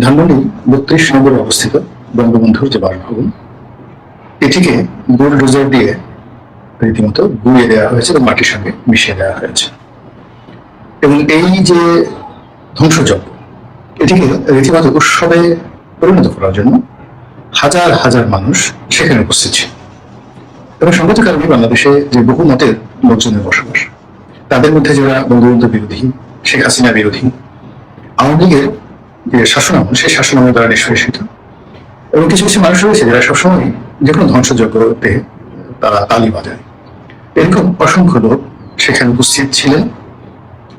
ধানমন্ডি বত্রিশ নম্বরে অবস্থিত বঙ্গবন্ধুর যে বাসভবন, এটিকে বুলডোজার দিয়ে রীতিমতো গুঁড়িয়ে দেওয়া হয়েছে এবং মাটির সঙ্গে মিশিয়ে দেওয়া হয়েছে। এবং এই যে ধ্বংসযজ্ঞ, এটিকে রীতিমতো উৎসবে পরিণত করার জন্য হাজার হাজার মানুষ সেখানে উপস্থিত ছিল। এবং সঙ্গত কারণে বাংলাদেশে যে বহু মতের লোকজনের বসবাস, তাদের মধ্যে যারা বঙ্গবন্ধু বিরোধী, শেখ হাসিনা বিরোধী, আওয়ামী লীগের যে শাসনামল সেই শাসনামল দ্বারা নিষ্পেষিত। এবং কিছু কিছু মানুষ রয়েছে যারা সবসময় যে কোনো ধ্বংসযজ্ঞতে তারা তালি বাজায়। এরকম অসংখ্য লোক সেখানে উপস্থিত ছিলেন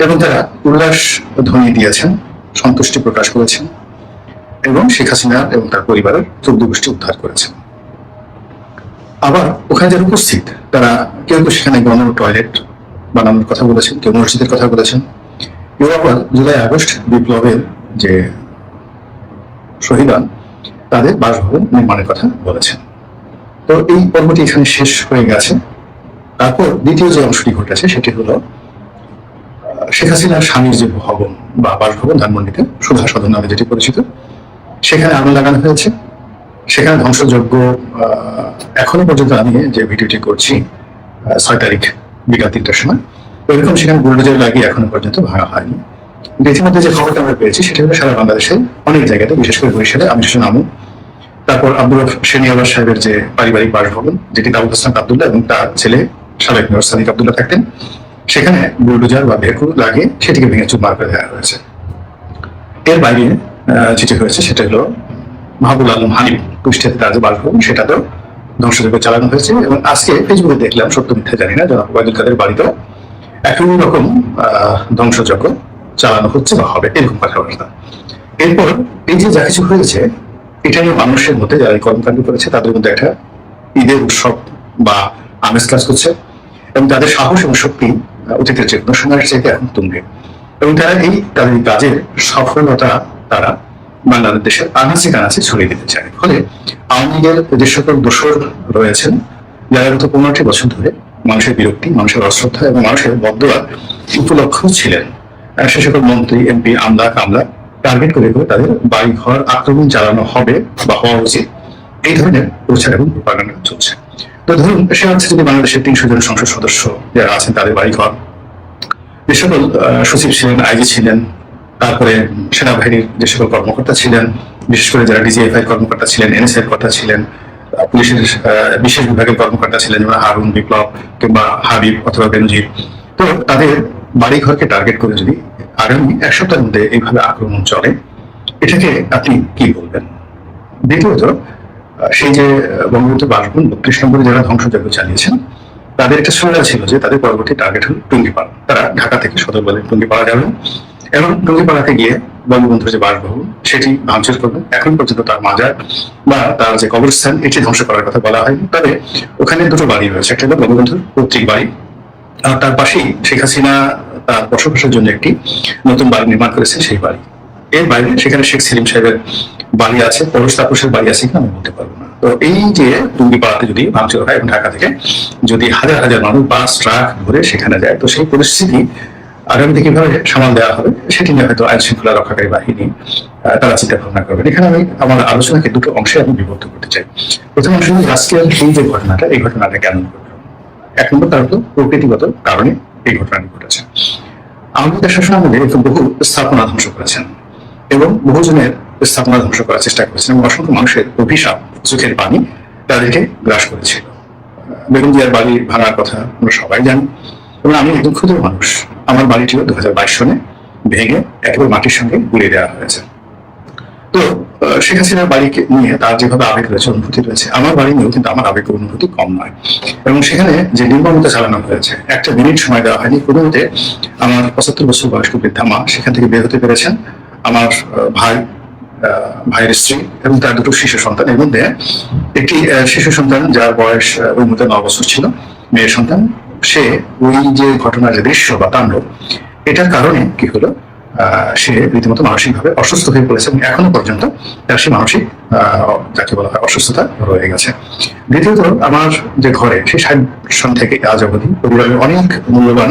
এবং তারা উল্লাস ধ্বনি দিয়েছেন, সন্তুষ্টি প্রকাশ করেছেন এবং শেখ হাসিনা এবং তার পরিবারের চোদ্দ গোষ্ঠী উদ্ধার করেছেন। আবার ওখানে যারা উপস্থিত, তারা কেউ কেউ সেখানে গণ টয়লেট বানানোর কথা বলেছেন, কেউ মসজিদের কথা বলেছেন। কেউ আবার জুলাই আগস্ট বিপ্লবের যে শহীদান, তাদের বাসভবন নির্মাণের কথা বলেছেন। তো এই পর্বটি এখানে শেষ হয়ে গেছে। তারপর দ্বিতীয় যে অংশটি ঘটেছে সেটি হলো শেখ হাসিনার স্বামীর যে ভবন বা বাসভবন, ধানমন্ডিতে, সুধা সদন নামে যেটি পরিচিত, সেখানে আগুন লাগানো হয়েছে। সেখানে ধ্বংসযজ্ঞ এখনও পর্যন্ত আমি যে ভিডিওটি করছি ছয় তারিখ বিকাল তিনটার সময় এরকম সেখানে বুলডোজার লাগিয়ে এখনও পর্যন্ত ভাঙা হয়নি। ইতিমধ্যে যে খবরটা আমরা পেয়েছি সেটা হলো সারা বাংলাদেশে অনেক জায়গাতে বিশেষ করে বরিশালে আমি সেটা নামু। তারপর আব্দুল রফ সেনিয়াবার সাহেবের যে পারিবারিক বাসভবন যেটি দাউদ হাসান আবদুল্লাহ এবং তার ছেলে সাবেক মেয়র সাদিক আবদুল্লাহ থাকতেন সেখানে বুলডোজার বা ভেকু লাগিয়ে সেটিকে ভেঙে চুরমার করে দেওয়া হয়েছে। এর বাইরে যেটি হয়েছে সেটা হলো মাহবুল আলম হানিফ কুষ্টিয়াতে তার যে বাসভবন সেটাতেও ধ্বংসযজ্ঞ চালানো হয়েছে এবং আজকে ফেসবুকে দেখলাম সত্য মিথ্যা জানি না জনাব ওয়াদুল কাদের বাড়িতেও একই রকম আহ, ধ্বংসযজ্ঞ চালানো হচ্ছে বা হবে, এরকম কথাবার্তা। এরপর এই যে যা কিছু হয়েছে, এটা নিয়ে মানুষের মধ্যে যারা কর্মকাণ্ড করেছে, তাদের মধ্যে একটা ঈদের উৎসব বা আমেজ কাজ করছে, এবং তাদের সাহস এবং শক্তি অতীতের যে কোনো চাইতে এখন তুঙ্গে। এবং তারা এই তাদের কাজের সফলতা তারা বাংলাদেশের আনাচে কানাচে ছড়িয়ে দিতে চায়। ফলে আওয়ামী লীগের যে সকল দোষর রয়েছেন, যারা গত পনেরোটি বছর ধরে মানুষের বিরক্তি, মানুষের অশ্রদ্ধা এবং মানুষের বদয়া উপলক্ষ ছিলেন। সে সকল মন্ত্রী এমপি আমলা, কামলা টার্গেট করে করে তাদের বাড়ি ঘর আক্রমণ চালানো হবে বা হওয়া উচিত। এই ধরনের প্রচার এবং প্রপাগান্ডা চলছে। তো ধরুন, সে হচ্ছে যদি বাংলাদেশের তিনশো জন সংসদ সদস্য যারা আছেন তাদের বাড়ি ঘর যে সকল সচিব ছিলেন, আইজি ছিলেন, তারপরে সেনাবাহিনীর যে সকল কর্মকর্তা ছিলেন, বিশেষ করে যারা ডিজিএফআই কর্মকর্তা ছিলেন এনএসআই কর্তা ছিলেন পুলিশের বিশেষ বিভাগের কর্মকর্তা ছিলেন যেমন হারুন বিপ্লব কিংবা হাবিব অথবা বেনজির। তো তাদের বাড়ি ঘরকে টার্গেট করে যদি আগামী এক সপ্তাহের মধ্যে এইভাবে আক্রমণ চলে, এটাকে আপনি কি বলবেন? দ্বিতীয়ত সেই যে বঙ্গবন্ধু বাসভবন বত্রিশ নম্বরে যারা ধ্বংসযজ্ঞ চালিয়েছেন, তাদের একটা সুবিধা ছিল যে তাদের পরবর্তী টার্গেট হল টুঙ্গিপাড়া। তারা ঢাকা থেকে সদর বলে টুঙ্গিপাড়া যাবেন এবং টুঙ্গিপাড়াতে গিয়ে বঙ্গবন্ধুর যে বাসভবন, সেটি ভাঙচুর করবেন এখন পর্যন্ত তার মাজার বা তার যে কবরস্থান, এটি ধ্বংস করার কথা বলা হয়নি। তবে ওখানে দুটো বাড়ি রয়েছে। একটা হলো বঙ্গবন্ধুর পৈতৃক বাড়ি তার পাশেই শেখ হাসিনা তার বসবাসের জন্য একটি নতুন বাড়ি নির্মাণ করেছে সেই বাড়ি। এর বাইরে সেখানে শেখ সেলিম সাহেবের বাড়ি আছে, পরশ তাপসের বাড়ি আছে কিনা আমি বলতে পারব না। তো এই যে টুঙ্গিপাড়াতে যদি ভাঙচুর হয় এবং ঢাকা থেকে যদি হাজার হাজার মানুষ বাস, ট্রাক ধরে সেখানে যায়, তো সেই পরিস্থিতি আগামীতে কীভাবে সামাল দেওয়া হবে, সেটি নিয়ে হয়তো আইন শৃঙ্খলা রক্ষাকারী বাহিনী তারা চিন্তা ভাবনা করবেন। এখানে আমি আমার আলোচনাকে দুটো অংশে আমি বিভক্ত করতে চাই। প্রথম অংশ হলো আজকের এই যে ঘটনাটা, এই ঘটনাটা কেন ঘটলো এক নম্বর তার হলো প্রকৃতিগত কারণে এই ঘটনাটি ঘটেছে। আমাদের শাসনামলে এরকম বহু স্থাপনা ধ্বংস করেছেন এবং বহুজনের স্থাপনা ধ্বংস করার চেষ্টা করেছেন এবং অসংখ্য মানুষের অভিশাপ, চোখের পানি তাদেরকে গ্রাস করেছিল। বেগম জিয়ার বাড়ি ভাঙার কথা আমরা সবাই জানি এবং আমি একজন ক্ষুদ্র মানুষ। আমার বাড়িটিও দু হাজার বাইশ সনে ভেঙে একেবারে মাটির সঙ্গে গুলিয়ে দেওয়া হয়েছে। তো শেখ হাসিনার বাড়িকে নিয়ে তার যেভাবে আবেগ রয়েছে, অনুভূতি রয়েছে, আমার বাড়ি নিয়েও কিন্তু আমার আবেগ অনুভূতি কম নয়। এবং সেখানে যে নির্মমতা চালানো হয়েছে, একটা মিনিট সময় দেওয়া হয়নি, কোনো মতে আমার পঁচাত্তর বছর বয়স্ক বৃদ্ধা মা সেখান থেকে বের হতে পেরেছেন। আমার ভাই ভাইয়ের স্ত্রী এবং তার দুটো শিশু সন্তান। এর মধ্যে একটি শিশু সন্তান যার বয়স ওই মধ্যে ন বছর ছিল, মেয়ের সন্তান। সে ওই যে ঘটনার যে দৃশ্য বা তাণ্ডব, এটার কারণে কি হলো? সে রীতিমতো মানসিকভাবে অসুস্থ হয়ে পড়েছে এবং এখনও পর্যন্ত তার সে মানসিক যাকে বলা হয় অসুস্থতা রয়ে গেছে। দ্বিতীয়ত, আমার যে ঘরে, সেই ষাট সন থেকে আজ অবধি পরিবারের অনেক মূল্যবান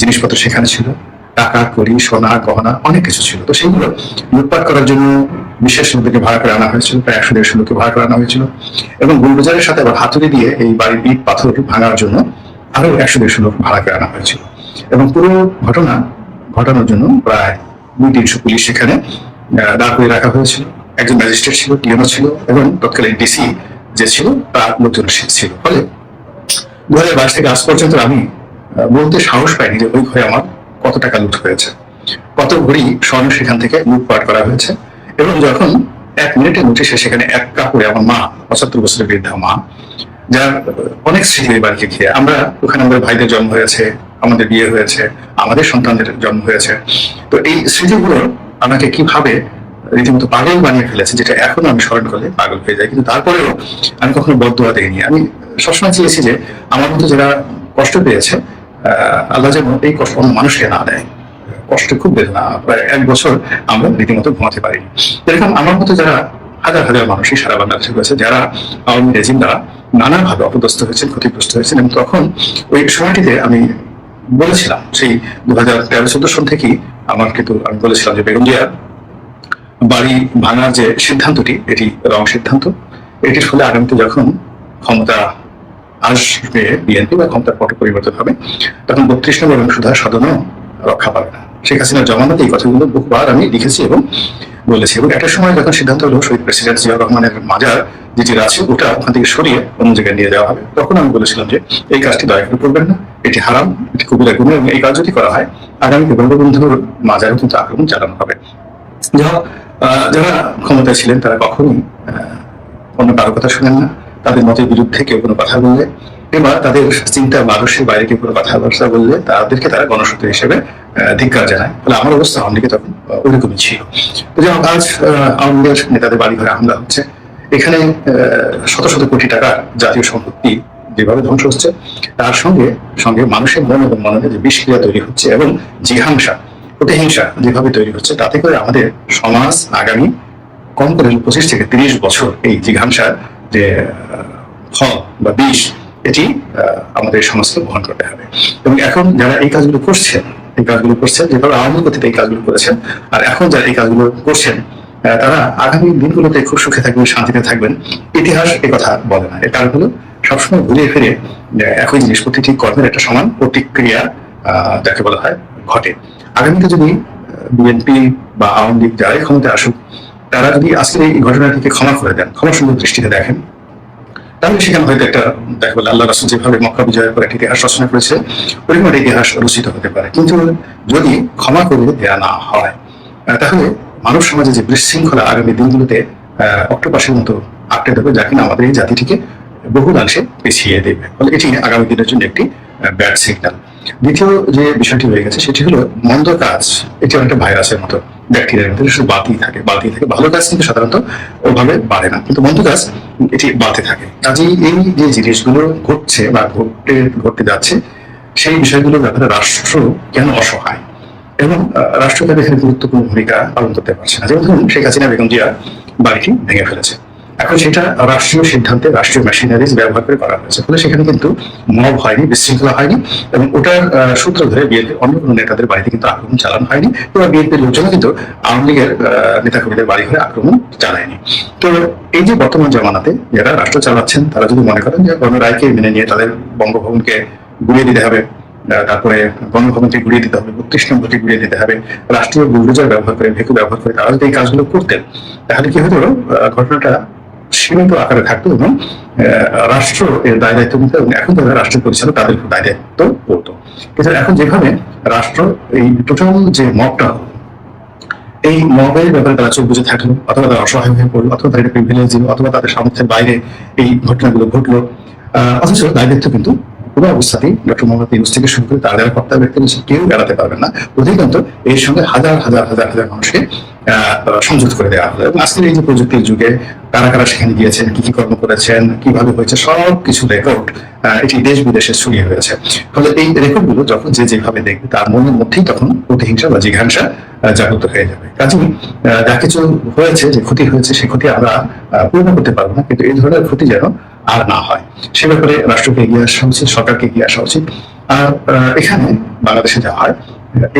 জিনিসপত্র সেখানে ছিল। টাকা, কড়ি, সোনা, গহনা, অনেক কিছু ছিল। তো সেইগুলো লুটপাট করার জন্য বিশেষ লোককে ভাড়া করে আনা হয়েছিল, প্রায় একশো, দেড়শো লোককে ভাড়া করে আনা হয়েছিল এবং বুলডোজারের সাথে আবার হাতুড়ি দিয়ে এই বাড়ির ইট পাথর ভাঙার জন্য আরও একশো, দেড়শো লোক ভাড়া করে আনা হয়েছিল। এবং পুরো ঘটনা ঘটানোর জন্য প্রায় দুই তিনশো পুলিশ সেখানে দাঁড় করে রাখা হয়েছিল। একজন ম্যাজিস্ট্রেট ছিল পিএনও ছিল, এবং তৎকালীন ডিসি যে ছিল, তার লোকজন ছিল। ফলে দু হাজার বাইশ থেকে আজ পর্যন্ত আমি বলতে সাহস পাইনি যে ওই ঘরে আমার কত টাকা লুট হয়েছে। কত ঘড়ি স্বর্ণ সেখান থেকে লুটপাট করা হয়েছে। এবং যখন এক মিনিটে নোটিশে সেখানে এক কাপড়ে আমার মা, পঁচাত্তর বছরের বৃদ্ধা মা, যার অনেক স্মৃতি বাড়িকে ঘিরে। আমরা ওখানে আমাদের ভাইদের জন্ম হয়েছে আমাদের বিয়ে হয়েছে, আমাদের সন্তানদের জন্ম হয়েছে। তো এই স্মৃতিগুলো আমাকে কীভাবে রীতিমতো পাগল বানিয়ে ফেলেছে, যেটা এখনও আমি স্মরণ করলে পাগল হয়ে যাই। কিন্তু তারপরেও আমি কখনো বদুয়া দেইনি। আমি সবসময় চেয়েছি যে আমার মতো যারা কষ্ট পেয়েছে আল্লাহ যেন এই কষ্ট অন্য মানুষকে না দেয়। কষ্ট খুব বেদনা, প্রায় এক বছর আমরা রীতিমতো ঘুমাতে পারিনি। এরকম আমার মতো যারা হাজার হাজার মানুষই সারা বাংলাদেশে রয়েছে, যারা আওয়ামী রেজিম দ্বারা নানাভাবে অপদস্থ হয়েছেন, ক্ষতিগ্রস্ত হয়েছেন, এবং তখন ওই সময়টিতে আমি বলেছিলাম, সেই দু হাজার তেরো চোদ্দ সাল থেকেই আমার কিন্তু আমি বলেছিলাম যে বেগম জিয়ার বাড়ি ভাঙার যে সিদ্ধান্তটি, এটি রং সিদ্ধান্ত। এটি ফলে আগামীতে যখন ক্ষমতা আসবে বিএনপি বা ক্ষমতার পট পরিবর্তন হবে, তখন বত্রিশ নম্বর এবং সুধা সদনও রক্ষা পাবে না। শেখ হাসিনার জমানাতে, এই কথাগুলো বহুবার আমি লিখেছি এবং বলেছি। এবং একটা সময় যখন সিদ্ধান্ত হলো শহীদ প্রেসিডেন্ট জিয়া রহমানের মাজার, যেটি আছে, ওটা ওখান থেকে সরিয়ে অন্য জায়গায় নিয়ে যাওয়া হবে। তখন আমি বলেছিলাম যে, এই কাজটি দয়া করে করবেন না, এটি হারাম, এটি কবিরা গুণ এবং এই কাজ যদি করা হয় আগামীতে বঙ্গবন্ধুর মাজারে কিন্তু আক্রমণ চালানো হবে। যারা ক্ষমতায় ছিলেন, তারা কখনোই অন্য কারও কথা শুনেন না। তাদের মতের বিরুদ্ধে কেউ কোনো কথা বললে কিংবা তাদের চিন্তা মানুষের বাইরে কেউ কোনো কথাবার্তা বললে তাদেরকে তারা গণশক্তি হিসেবে ধিক্কার জানায়। ফলে আমার অবস্থা আওয়ামী লীগে তখন ওইরকমই ছিল। যেমন আজ আওয়ামী লীগের নেতাদের বাড়ি ঘরে হামলা হচ্ছে। এখানে শত শত কোটি টাকার জাতীয় সম্পত্তি যেভাবে ধ্বংস হচ্ছে, তার সঙ্গে সঙ্গে মানুষের মন এবং মননে যে বিষক্রিয়া তৈরি হচ্ছে এবং জিহাংসা, প্রতিহিংসা যেভাবে তৈরি হচ্ছে, তাতে করে আমাদের সমাজ আগামী কম করে পঁচিশ থেকে তিরিশ বছর এই জিঘাংসার যে ফল বা বিষ এটি আমাদের সমাজকে বহন করতে হবে। এবং এখন যারা এই কাজগুলো করছেন, এই কাজগুলো করছেন যেভাবে আওয়ামী গতিতে এই কাজগুলো করেছেন, আর এখন যারা এই কাজগুলো করছেন তারা আগামী দিনগুলোতে খুব সুখে থাকবেন, শান্তিতে থাকবেন। ইতিহাস এ কথা বলে না। এর কারণ হলো, সবসময় ঘুরিয়ে ফিরে একই জিনিস, প্রতিটি কর্মের একটা সমান প্রতিক্রিয়া যাকে বলা হয় ঘটে। আগামীতে যদি বিএনপি বা আওয়ামী লীগ যারাই ক্ষমতায় আসুক, তারা যদি আজকের এই ঘটনাটিকে ক্ষমা করে দেন, ক্ষমা সুন্দর দৃষ্টিতে দেখেন তাহলে সেখানে হয়তো একটা দেখা বলে আল্লাহ রাসুল যেভাবে মক্কা বিজয়ের পর একটা ইতিহাস রচনা করেছে ওরকম একটা ইতিহাস রচিত হতে পারে। কিন্তু যদি ক্ষমা করে দেয়া না হয় তাহলে মানব সমাজে যে বিশৃঙ্খলা আগামী দিনগুলোতে আহ, অক্টোপাসের মতো আটকে দেবে যা কিনা আমাদের এই জাতিটিকে বহুলাংশে পিছিয়ে দেবে। ফলে এটি আগামী দিনের জন্য একটি ব্যাড সিগন্যাল দ্বিতীয় যে বিষয়টি রয়ে গেছে সেটি হলো মন্দ কাজ। এটি অনেকটা ভাইরাসের মতো। ব্যাকটেরিয়ার ভিতরে শুধু বাতি থাকে বাতি থাকে। ভালো কাজ কিন্তু সাধারণত ওভাবে বাড়ে না। কিন্তু মন্দ কাজ এটি বাড়তে থাকে। কাজেই এই যে জিনিসগুলো ঘটছে বা ঘটতে ঘটতে যাচ্ছে, সেই বিষয়গুলোর ব্যাপারে রাষ্ট্র কেন অসহায়? এবং রাষ্ট্র তাদের এখানে গুরুত্বপূর্ণ ভূমিকা পালন করতে পারছে না? যেমন ধরুন, শেখ হাসিনা, বেগম জিয়া বাড়িটি ভেঙে ফেলেছে। এখন সেটা রাষ্ট্রীয় সিদ্ধান্তে, রাষ্ট্রীয় মেশিনারিজ ব্যবহার করে করা হয়েছে। ফলে সেখানে কিন্তু মব হয়নি, বিশৃঙ্খলা হয়নি এবং ওটার সূত্র ধরে বিএনপির অন্য কোনো নেতাদের বাড়িতে কিন্তু আক্রমণ চালানো হয়নি। এবং বিএনপির লোকজন কিন্তু আওয়ামী লীগের নেতাকর্মীদের বাড়ি ঘরে আক্রমণ চালায়নি তো এই যে বর্তমান জামানাতে যারা রাষ্ট্র চালাচ্ছেন, তারা যদি মনে করেন যে গণরায়কে মেনে নিয়ে তাদের বঙ্গভবনকে গুড়িয়ে দিতে হবে তারপরে গণভবনকে গুড়িয়ে দিতে হবে, বত্রিশ নম্বরকে গুড়িয়ে দিতে হবে, রাষ্ট্রীয় বুলডোজার ব্যবহার করে, ভেকু ব্যবহার করে তারা যদি এই কাজগুলো করতেন, তাহলে কি হতো? ঘটনাটা সীমিত আকারে থাকতো এবং রাষ্ট্র এর দায় দায়িত্ব নিত এবং এখন যারা রাষ্ট্র পরিচালক তাদের দায় দায়িত্ব পড়তো। কিন্তু এখন যেভাবে রাষ্ট্র এই টোটাল যে মবটা এই মবের ব্যাপারে তারা চোখ বুঝে থাকল, অথবা তারা অসহায় হয়ে পড়ল, অথবা তাদের প্রিভিলেজ দিল, অথবা তাদের সামর্থ্যের বাইরে এই ঘটনাগুলো ঘটলো। অথচ দায় দায়িত্ব কিন্তু কোনো অবস্থাতেই ডক্টর মোহাম্মদ ইউনুস থেকে শুরু করে তার যারা কর্তা ব্যক্তি কেউ বেড়াতে পারবেন না। অধিকান্ত এর সঙ্গে হাজার হাজার হাজার হাজার মানুষকে সংযুক্ত করে দেওয়া হলো। এবং আজকের এই যে প্রযুক্তির যুগে কারা কারা সেখানে গিয়েছেন, কি কি কর্ম করেছেন, কীভাবে হয়েছে সব কিছু রেকর্ড এটি দেশ বিদেশে ছড়িয়ে হয়েছে ফলে এই রেকর্ডগুলো যখন যে যেভাবে দেখবে, তার মনের মধ্যেই তখন প্রতিহিংসা বা জিঘাংসা জাগ্রত হয়ে যাবে। কাজেই যা কিছু হয়েছে, যে ক্ষতি হয়েছে, সে ক্ষতি আমরা পূর্ণ করতে পারব না, কিন্তু এই ধরনের ক্ষতি যেন আর না হয়। সে ব্যাপারে রাষ্ট্রকে এগিয়ে আসা উচিত, সরকারকে এগিয়ে আসা উচিত। আর এখানে বাংলাদেশে যা হয়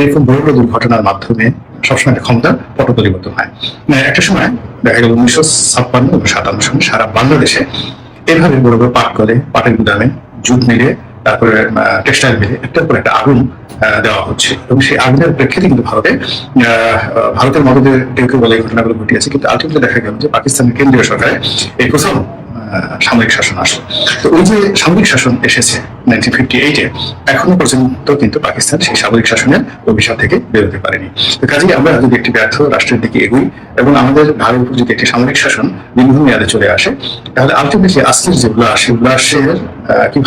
এরকম বড় দুর্ঘটনার মাধ্যমে সবসময় একটা ক্ষমতার পট পরিবর্তন হয়। মানে একটা সময় দেখা গেল উনিশশো ছাপ্পান্ন এবং সাতান্ন সনে সারা বাংলাদেশে এভাবে বড় বড় পাট কলে পাটের গুদামে জুট মিলে তারপরে টেক্সটাইল মিলে একটার পর একটা আগুন দেওয়া হচ্ছে। এবং সেই আগুনের প্রেক্ষিতে কিন্তু ভারতে ভারতের মদতে কেউ কেউ বলে এই ঘটনাগুলো ঘটিয়েছে কিন্তু আলটিমেটলি দেখা গেল যে পাকিস্তানের কেন্দ্রীয় সরকারে এই আহ, সামরিক শাসন আসে তো ওই যে সামরিক শাসন এসেছে নাইনটিন ফিফটি এইটে এখনও পর্যন্ত কিন্তু পাকিস্তান সেই সামরিক শাসনের অভিশাপ থেকে বেরোতে পারেনি। তো কাজেই আমরা যদি একটি ব্যর্থ রাষ্ট্রের দিকে এগুই এবং আমাদের ভারত উপর যদি একটি সামরিক শাসন দীর্ঘমেয়াদে চলে আসে তাহলে আলটিমেটলি আজকের যে উল্লাস সেই উল্লাসের আহ, কি